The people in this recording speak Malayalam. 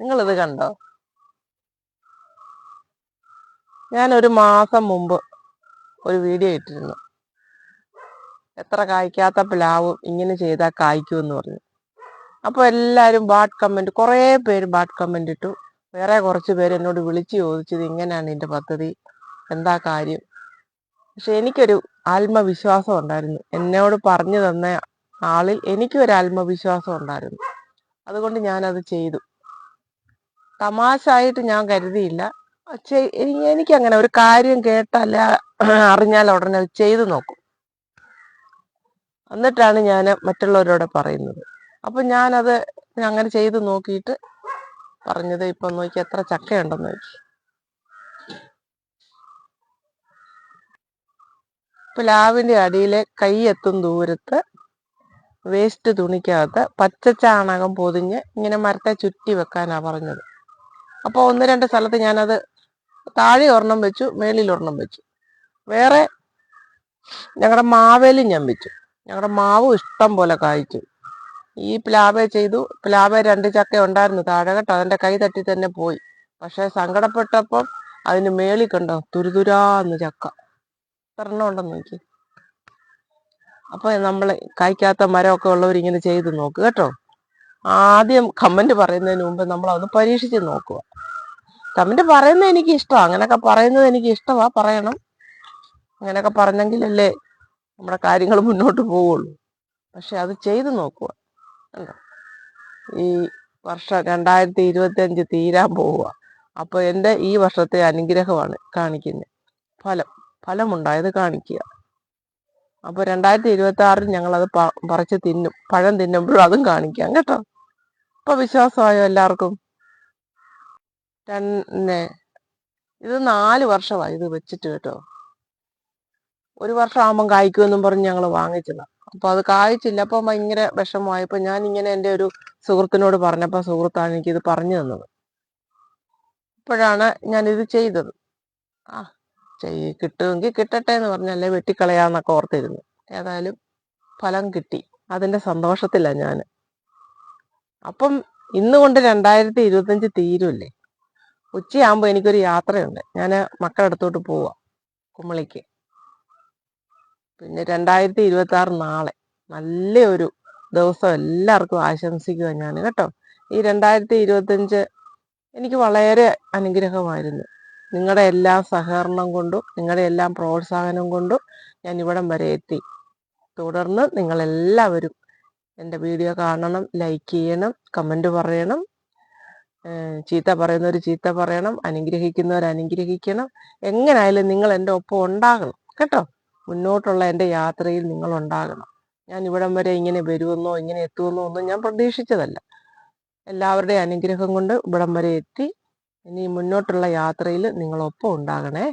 നിങ്ങളിത് കണ്ടോ? ഞാൻ ഒരു മാസം മുമ്പ് ഒരു വീഡിയോ ഇട്ടിരുന്നു. എത്ര കായ്ക്കാത്ത പ്ലാവും ഇങ്ങനെ ചെയ്താൽ കായ്ക്കുമെന്ന് പറഞ്ഞു. അപ്പോൾ എല്ലാവരും ബാഡ് കമന്റ് കുറേ പേര് ബാഡ് കമന്റ് ഇട്ടു. വേറെ കുറച്ച് പേര് എന്നോട് വിളിച്ച് ചോദിച്ചത് ഇങ്ങനെയാണ് എന്റെ പദ്ധതി എന്താ കാര്യം? പക്ഷെ എനിക്കൊരു ആത്മവിശ്വാസം ഉണ്ടായിരുന്നു. എന്നോട് പറഞ്ഞു തന്ന ആളിൽ എനിക്കൊരു ആത്മവിശ്വാസം ഉണ്ടായിരുന്നു. അതുകൊണ്ട് ഞാനത് ചെയ്തു. തമാശ ആയിട്ട് ഞാൻ കരുതിയില്ല. എനിക്ക് എനിക്കങ്ങനെ ഒരു കാര്യം കേട്ടല്ല അറിഞ്ഞാൽ ഉടനെ ചെയ്തു നോക്കും. എന്നിട്ടാണ് ഞാൻ മറ്റുള്ളവരോട് പറയുന്നത്. അപ്പൊ ഞാനത് അങ്ങനെ ചെയ്തു നോക്കിയിട്ട് പറഞ്ഞത് ഇപ്പം നോക്കി എത്ര ചക്കയുണ്ടെന്ന് നോക്കി പ്ലാവിന്റെ അടിയിലെ കൈ എത്തും ദൂരത്ത് വേസ്റ്റ് തുണിക്കകത്ത് പച്ച ചാണകം പൊതിഞ്ഞ് ഇങ്ങനെ മരത്തെ ചുറ്റി വെക്കാനാണ് പറഞ്ഞത്. അപ്പോൾ ഒന്ന് രണ്ട് സ്ഥലത്ത് ഞാനത് താഴെ ഒരെണ്ണം വെച്ചു മേളിൽ ഒരെണ്ണം വെച്ചു. വേറെ ഞങ്ങളുടെ മാവേലും ഞാൻ വെച്ചു. ഞങ്ങളുടെ മാവ് ഇഷ്ടം പോലെ കായ്ച്ചു. ഈ പ്ലാവേ ചെയ്തു. പ്ലാവേ രണ്ട് ചക്ക ഉണ്ടായിരുന്നു താഴെ കേട്ടോ അതിന്റെ കൈ തട്ടി തന്നെ പോയി. പക്ഷെ സങ്കടപ്പെട്ടപ്പം അതിന് മേളിൽ കണ്ടോ തുരുതുരാന്ന് ചക്ക. എത്രണ്ണം ഉണ്ടെന്ന് നോക്കി. അപ്പോൾ നമ്മൾ കായ്ക്കാത്ത മരമൊക്കെ ഉള്ളവർ ഇങ്ങനെ ചെയ്ത് നോക്ക് കേട്ടോ. ആദ്യം കമന്റ് പറയുന്നതിന് മുമ്പ് നമ്മൾ അതൊന്ന് പരീക്ഷിച്ച് നോക്കുക. കമന്റ് പറയുന്നത് എനിക്ക് ഇഷ്ടമാണ് അങ്ങനെയൊക്കെ പറയുന്നത് എനിക്ക് ഇഷ്ടമാ പറയണം. അങ്ങനെയൊക്കെ പറഞ്ഞെങ്കിലല്ലേ നമ്മുടെ കാര്യങ്ങൾ മുന്നോട്ട് പോവുള്ളൂ. പക്ഷെ അത് ചെയ്തു നോക്കുക കണ്ടോ? ഈ വർഷം രണ്ടായിരത്തി ഇരുപത്തി അഞ്ച് തീരാൻ പോവുക അപ്പൊ എന്റെ ഈ വർഷത്തെ അനുഗ്രഹമാണ് കാണിക്കുന്നത് ഫലം. ഫലമുണ്ടായത് കാണിക്കുക. അപ്പൊ രണ്ടായിരത്തി ഇരുപത്തി ആറിൽ ഞങ്ങൾ അത് പറിച്ച് തിന്നും. പഴം തിന്നുമ്പോഴും അതും കാണിക്കാം. കേട്ടോ? അപ്പൊ വിശ്വാസമായോ എല്ലാവർക്കും? തന്നെ. ഇത് നാല് വർഷമായി ഇത് വെച്ചിട്ട് കേട്ടോ. ഒരു വർഷം ആകുമ്പം കായ്ക്കുമെന്നും പറഞ്ഞ് ഞങ്ങൾ വാങ്ങിച്ചതാണ് അപ്പൊ അത് കായ്ച്ചില്ല. അപ്പൊ ഭയങ്കര വിഷമമായപ്പോ ഞാൻ ഇങ്ങനെ എന്റെ ഒരു സുഹൃത്തിനോട് പറഞ്ഞപ്പോ സുഹൃത്താണ് എനിക്കിത് പറഞ്ഞു തന്നത്. അപ്പോഴാണ് ഞാനിത് ചെയ്തത്. ആ ചെയ് കിട്ടുമെങ്കിൽ കിട്ടട്ടെ എന്ന് പറഞ്ഞല്ലേ വെട്ടിക്കളയാന്നൊക്കെ ഓർത്തിരുന്നു. ഏതായാലും ഫലം കിട്ടി. അതിന്റെ സന്തോഷത്തിലാണ് ഞാൻ അപ്പം ഇന്ന് കൊണ്ട് രണ്ടായിരത്തി ഇരുപത്തഞ്ച് തീരുമല്ലേ ഉച്ചയാകുമ്പോൾ എനിക്കൊരു യാത്രയുണ്ട്. ഞാൻ മക്കളുടെ അടുത്തോട്ട് പോവാ കുമ്മളിക്ക് പിന്നെ രണ്ടായിരത്തി ഇരുപത്തി ആറ് നാളെ. നല്ലൊരു ദിവസം എല്ലാവർക്കും ആശംസിക്കുക ഞാൻ കേട്ടോ? ഈ രണ്ടായിരത്തി ഇരുപത്തഞ്ച് എനിക്ക് വളരെ അനുഗ്രഹമായിരുന്നു. നിങ്ങളുടെ എല്ലാ സഹകരണം കൊണ്ടും നിങ്ങളുടെ എല്ലാം പ്രോത്സാഹനം കൊണ്ടും ഞാൻ ഇവിടം വരെ എത്തി. തുടർന്ന് നിങ്ങളെല്ലാവരും എന്റെ വീഡിയോ കാണണം ലൈക്ക് ചെയ്യണം കമന്റ് പറയണം. ചീത്ത പറയുന്നവർ ചീത്ത പറയണം അനുഗ്രഹിക്കുന്നവർ അനുഗ്രഹിക്കണം. എങ്ങനായാലും നിങ്ങൾ എന്റെ ഒപ്പം ഉണ്ടാകണം കേട്ടോ? മുന്നോട്ടുള്ള എന്റെ യാത്രയിൽ നിങ്ങൾ ഉണ്ടാകണം. ഞാൻ ഇവിടം വരെ ഇങ്ങനെ വരുമെന്നോ ഇങ്ങനെ എത്തുമെന്നോ ഒന്നും ഞാൻ പ്രതീക്ഷിച്ചതല്ല. എല്ലാവരുടെയും അനുഗ്രഹം കൊണ്ട് ഇവിടം വരെ എത്തി. ഇനി മുന്നോട്ടുള്ള യാത്രയിൽ നിങ്ങളൊപ്പം ഉണ്ടാകണേ.